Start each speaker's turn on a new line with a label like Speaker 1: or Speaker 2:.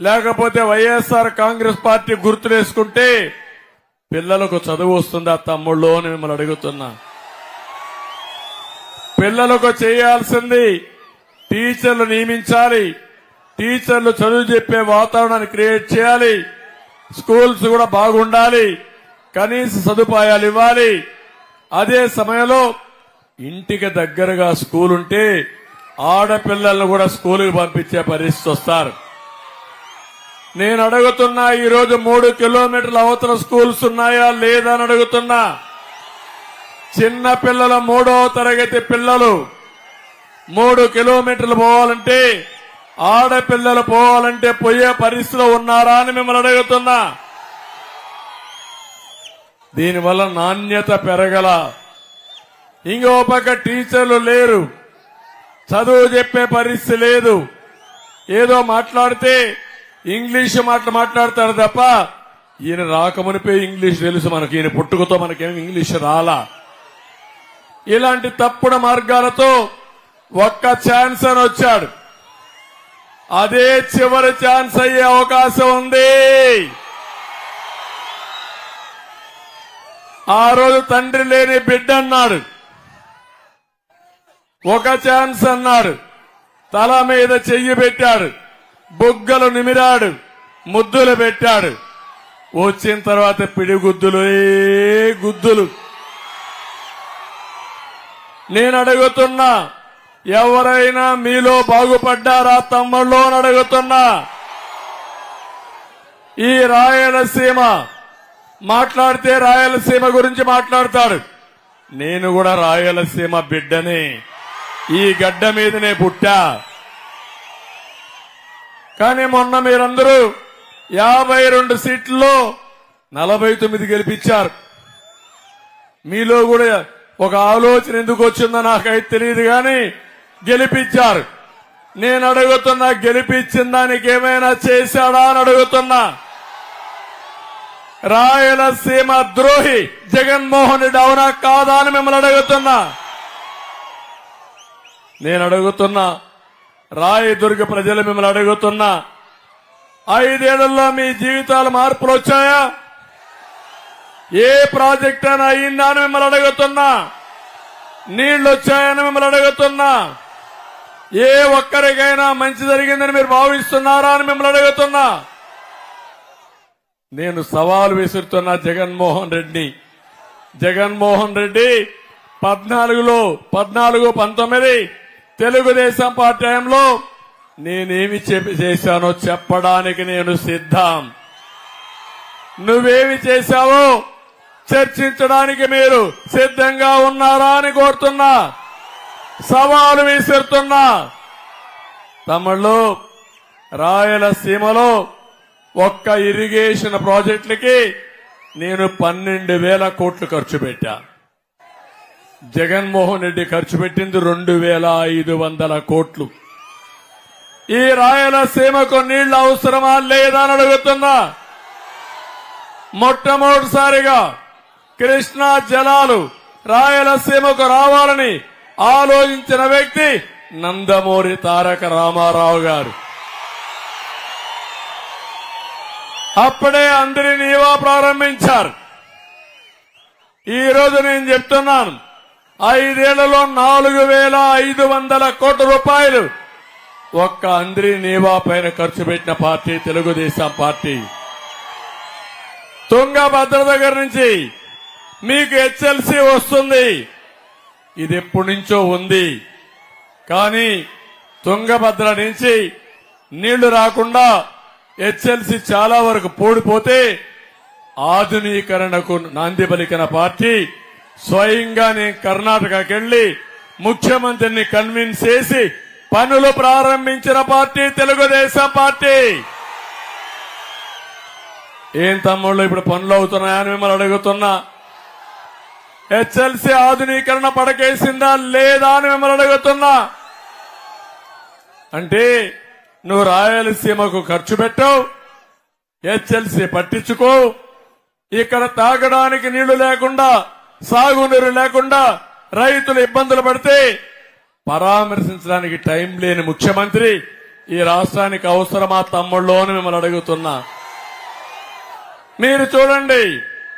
Speaker 1: లేకపోతే వైఎస్ఆర్ కాంగ్రెస్ పార్టీ గుర్తులేసుకుంటే పిల్లలకు చదువు వస్తుందా తమ్ముళ్ళు అని మిమ్మల్ని అడుగుతున్నా. పిల్లలకు చేయాల్సింది టీచర్లు నియమించాలి. టీచర్లు చదువు చెప్పే వాతావరణాన్ని క్రియేట్ చేయాలి. స్కూల్స్ కూడా బాగుండాలి. కనీస సదుపాయాలు ఇవ్వాలి. అదే సమయంలో ఇంటికి దగ్గరగా స్కూల్ ఉంటే ఆడపిల్లలను కూడా స్కూలుకు పంపించే పరిస్థితి వస్తారు. నేను అడుగుతున్నా ఈరోజు మూడు కిలోమీటర్ల అవతల స్కూల్స్ ఉన్నాయా లేదా అని అడుగుతున్నా. చిన్న పిల్లల మూడవ తరగతి పిల్లలు మూడు కిలోమీటర్లు పోవాలంటే ఆడపిల్లలు పోవాలంటే పోయే పరిస్థితిలో ఉన్నారా అని మిమ్మల్ని అడుగుతున్నా. దీనివల్ల నాణ్యత పెరగల. ఇంకో పక్క టీచర్లు లేరు. చదువు చెప్పే పరిస్థితి లేదు. ఏదో మాట్లాడితే ఇంగ్లీష్ మాటలు మాట్లాడతాడు తప్ప ఈయన రాకమునిపే ఇంగ్లీష్ తెలుసు మనకి. ఈయన పుట్టుకతో మనకేం ఇంగ్లీష్ రాలా. ఇలాంటి తప్పుడు మార్గాలతో ఒక్క ఛాన్స్ అని వచ్చాడు. అదే చివరి ఛాన్స్ అయ్యే అవకాశం ఉంది. ఆ రోజు తండ్రి లేని బిడ్డ అన్నాడు. ఒక ఛాన్స్ అన్నాడు. తల మీద చెయ్యి పెట్టాడు. బుగ్గలు నిమిరాడు ముద్దులు పెట్టాడు. వచ్చిన తర్వాత పిడిగుద్దులు ఏ గుద్దులు. నేను అడుగుతున్నా ఎవరైనా మీలో బాగుపడ్డారా తమ్ముళ్ళు అని అడుగుతున్నా. ఈ రాయలసీమ మాట్లాడితే రాయలసీమ గురించి మాట్లాడతాడు. నేను కూడా రాయలసీమ బిడ్డని. ఈ గడ్డ మీదనే పుట్టా. కానీ మొన్న మీరందరూ యాభై రెండు సీట్లలో నలభై తొమ్మిది గెలిపించారు. మీలో కూడా ఒక ఆలోచన ఎందుకు వచ్చిందో నాకైతే తెలియదు కానీ గెలిపించారు. నేను అడుగుతున్నా గెలిపించిన దానికి ఏమైనా చేశాడా అని అడుగుతున్నా. రాయలసీమ ద్రోహి జగన్మోహన్ రెడ్డి అవునా కాదా అని మిమ్మల్ని అడుగుతున్నా. నేను అడుగుతున్నా రాయదుర్గ ప్రజలు మిమ్మల్ని అడుగుతున్నా. ఐదేళ్ళలో మీ జీవితాలు మార్పులు వచ్చాయా? ఏ ప్రాజెక్ట్ అయినా అయిందా అని మిమ్మల్ని అడుగుతున్నా. నీళ్ళు వచ్చాయని మిమ్మల్ని అడుగుతున్నా. ఏ ఒక్కరికైనా మంచి జరిగిందని మీరు భావిస్తున్నారా అని మిమ్మల్ని అడుగుతున్నా. నేను సవాల్ విసురుతున్నా జగన్మోహన్ రెడ్డి జగన్మోహన్ రెడ్డి పద్నాలుగులో పద్నాలుగు పంతొమ్మిది తెలుగుదేశం పార్టీ టైంలో నేనేమి చెప్పి చేశానో చెప్పడానికి నేను సిద్ధం. నువ్వేమి చేశావో చర్చించడానికి మీరు సిద్ధంగా ఉన్నారా అని కోరుతున్నా. సవాలు విసురుతున్నా. తమిళ్ళు రాయలసీమలో ఒక్క ఇరిగేషన్ ప్రాజెక్టులకి నేను పన్నెండు వేల కోట్లు ఖర్చు పెట్టా. జగన్మోహన్ రెడ్డి ఖర్చు పెట్టింది రెండు వేల ఐదు వందల కోట్లు. ఈ రాయలసీమకు నీళ్ళు అవసరమా లేదా అని అడుగుతున్నా. మొట్టమొదటిసారిగా కృష్ణా జలాలు రాయలసీమకు రావాలని ఆలోచించిన వ్యక్తి నందమూరి తారక రామారావు గారు. అప్పుడే అందరి నీవా ప్రారంభించారు. ఈ రోజు నేను చెప్తున్నాను ఐదేళ్ళలో నాలుగు వేల ఐదు వందల కోట్ల రూపాయలు. ఒక్క అంద్రి నీవా పైన ఖర్చు పెట్టిన party Telugu Desam party. Tungabhadra దగ్గర నుంచి మీకు హెచ్ఎల్సి వస్తుంది. ఇది ఎప్పటి నుంచో ఉంది. కానీ తుంగభద్ర నుంచి నీళ్ళు రాకుండా హెచ్ఎల్సి చాలా వరకు పూడిపోతే ఆధునీకరణకు నాంది పలికిన పార్టీ స్వయంగా నేను కర్ణాటకకి వెళ్ళి ముఖ్యమంత్రిని కన్విన్స్ చేసి పనులు ప్రారంభించిన పార్టీ తెలుగుదేశం పార్టీ. ఏం తమ్ముళ్ళు ఇప్పుడు పనులు అవుతున్నాయని మిమ్మల్ని అడుగుతున్నా? హెచ్ఎల్సి ఆధునీకరణ పడకేసిందా లేదా అని మిమ్మల్ని అడుగుతున్నా? అంటే నువ్వు రాయలసీమకు ఖర్చు పెట్టావు హెచ్ఎల్సి పట్టించుకో ఇక్కడ తాగడానికి నీళ్ళు లేకుండా సాగునీరు లేకుండా రైతులు ఇబ్బందులు పడితే పరామర్శించడానికి టైం లేని ముఖ్యమంత్రి ఈ రాష్ట్రానికి అవసరమా తమ్ముళ్ళు అని మిమ్మల్ని అడుగుతున్నా. మీరు చూడండి